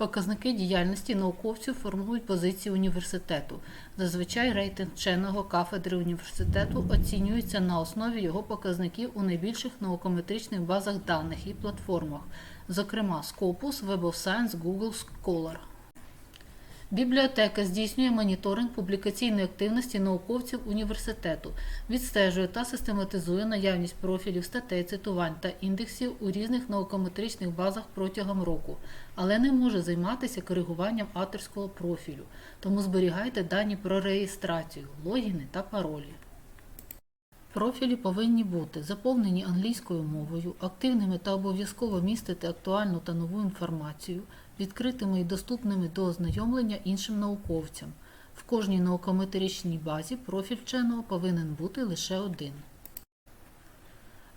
Показники діяльності науковців формують позиції університету. Зазвичай рейтинг вченого кафедри університету оцінюється на основі його показників у найбільших наукометричних базах даних і платформах, зокрема Scopus, Web of Science, Google Scholar. Бібліотека здійснює моніторинг публікаційної активності науковців університету, відстежує та систематизує наявність профілів, статей, цитувань та індексів у різних наукометричних базах протягом року, але не може займатися коригуванням авторського профілю, тому зберігайте дані про реєстрацію, логіни та паролі. Профілі повинні бути заповнені англійською мовою, активними та обов'язково містити актуальну та нову інформацію, відкритими і доступними до ознайомлення іншим науковцям. В кожній наукометричній базі профіль вченого повинен бути лише один.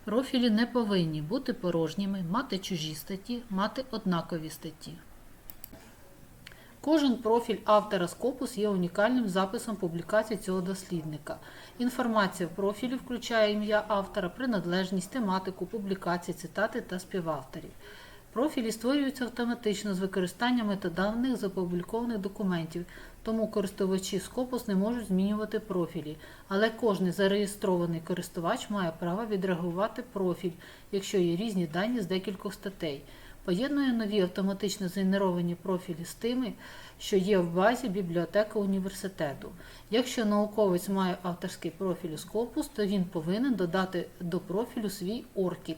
Профілі не повинні бути порожніми, мати чужі статті, мати однакові статті. Кожен профіль автора Scopus є унікальним записом публікацій цього дослідника. Інформація в профілі включає ім'я автора, приналежність, тематику, публікації, цитати та співавторів. Профілі створюються автоматично з використанням метаданих з опублікованих документів, тому користувачі Scopus не можуть змінювати профілі, але кожний зареєстрований користувач має право відреагувати профіль, якщо є різні дані з декількох статей. Поєднує нові автоматично згенеровані профілі з тими, що є в базі бібліотеки університету. Якщо науковець має авторський профіль у Scopus, то він повинен додати до профілю свій ORCID.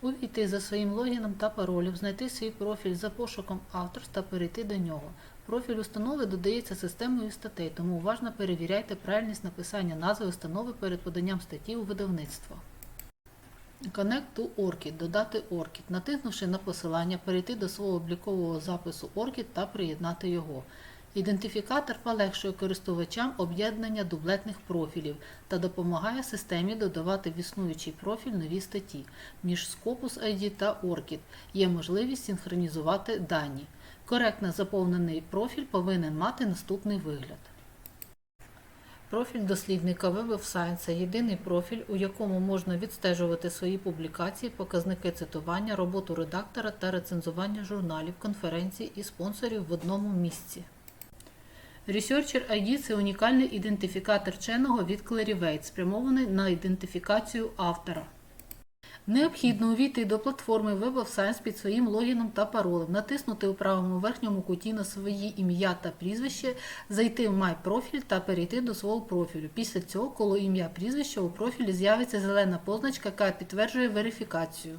Увійти за своїм логіном та паролем, знайти свій профіль за пошуком авторств та перейти до нього. Профіль установи додається системою статей, тому уважно перевіряйте правильність написання назви установи перед поданням статті у видавництво. Connect to ORCID. Додати ORCID. Натиснувши на посилання, перейти до свого облікового запису ORCID та приєднати його. Ідентифікатор полегшує користувачам об'єднання дублетних профілів та допомагає системі додавати в існуючий профіль нові статті. Між Scopus ID та ORCID є можливість синхронізувати дані. Коректно заповнений профіль повинен мати наступний вигляд. Профіль дослідника Web of Science – єдиний профіль, у якому можна відстежувати свої публікації, показники цитування, роботу редактора та рецензування журналів, конференцій і спонсорів в одному місці. Researcher ID – це унікальний ідентифікатор вченого від Clarivate, спрямований на ідентифікацію автора. Необхідно увійти до платформи Web of Science під своїм логіном та паролем, натиснути у правому верхньому куті на своє ім'я та прізвище, зайти в My профіль та перейти до свого профілю. Після цього, коло ім'я прізвища у профілі з'явиться зелена позначка, яка підтверджує верифікацію.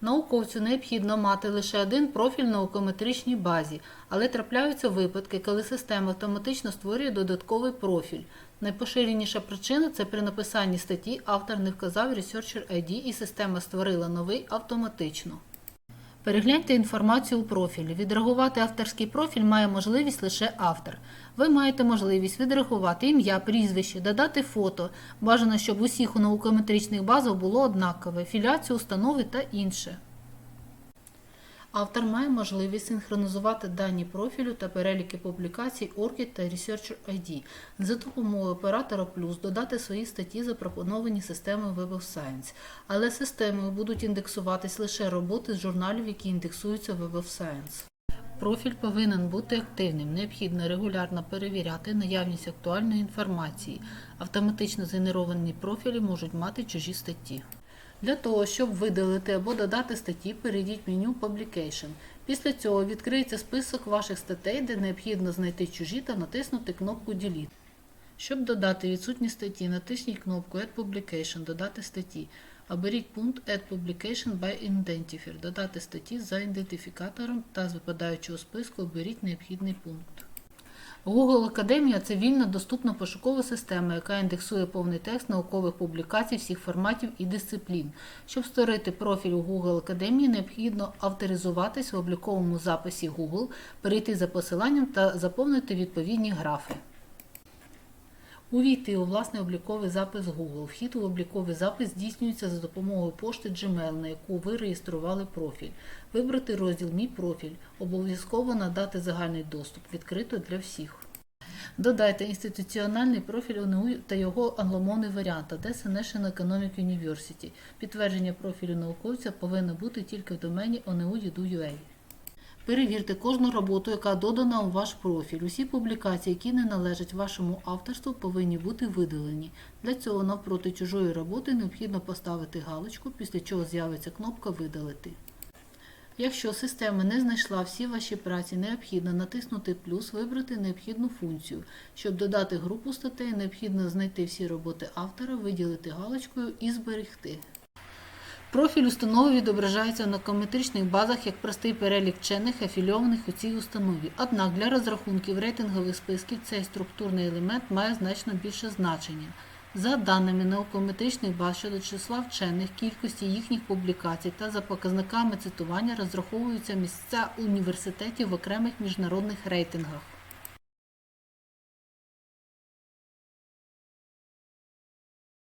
Науковцю необхідно мати лише один профіль в наукометричній базі, але трапляються випадки, коли система автоматично створює додатковий профіль. Найпоширеніша причина це при написанні статті автор не вказав Researcher ID і система створила новий автоматично. Перегляньте інформацію у профілі. Відреагувати авторський профіль має можливість лише автор. Ви маєте можливість відреагувати ім'я, прізвище, додати фото. Бажано, щоб усіх у наукометричних базах було однакове, філяцію установи та інше. Автор має можливість синхронізувати дані профілю та переліки публікацій ORCID та Researcher ID за допомогою оператора плюс додати свої статті, запропоновані системою Web of Science. Але системою будуть індексуватись лише роботи з журналів, які індексуються в Web of Science. Профіль повинен бути активним. Необхідно регулярно перевіряти наявність актуальної інформації. Автоматично згенеровані профілі можуть мати чужі статті. Для того, щоб видалити або додати статті, перейдіть в меню Publication. Після цього відкриється список ваших статей, де необхідно знайти чужі та натиснути кнопку Delete. Щоб додати відсутні статті, натисніть кнопку Add Publication Додати статті. Оберіть пункт Add Publication by Identifier Додати статті за ідентифікатором та з випадаючого списку оберіть необхідний пункт. Google Академія це вільно доступна пошукова система, яка індексує повний текст наукових публікацій всіх форматів і дисциплін. Щоб створити профіль у Google Академії, необхідно авторизуватись в обліковому записі Google, перейти за посиланням та заповнити відповідні графи. Увійти у власний обліковий запис Google. Вхід у обліковий запис здійснюється за допомогою пошти Gmail, на яку ви реєстрували профіль. Вибрати розділ Мій профіль. Обов'язково надати загальний доступ, відкрито для всіх. Додайте інституціональний профіль ОНУ та його англомовний варіант Odessa National Economic University. Підтвердження профілю науковця повинно бути тільки в домені ONU.edu.ua. Перевірте кожну роботу, яка додана у ваш профіль. Усі публікації, які не належать вашому авторству, повинні бути видалені. Для цього навпроти чужої роботи необхідно поставити галочку, після чого з'явиться кнопка Видалити. Якщо система не знайшла всі ваші праці, необхідно натиснути плюс, вибрати необхідну функцію. Щоб додати групу статей, необхідно знайти всі роботи автора, виділити галочкою і зберегти. Профіль установи відображається в накометричних базах як простий перелік вчених, афільованих у цій установі. Однак для розрахунків рейтингових списків цей структурний елемент має значно більше значення. За даними наукометричних баз щодо числа вчених, кількості їхніх публікацій та за показниками цитування розраховуються місця університетів в окремих міжнародних рейтингах.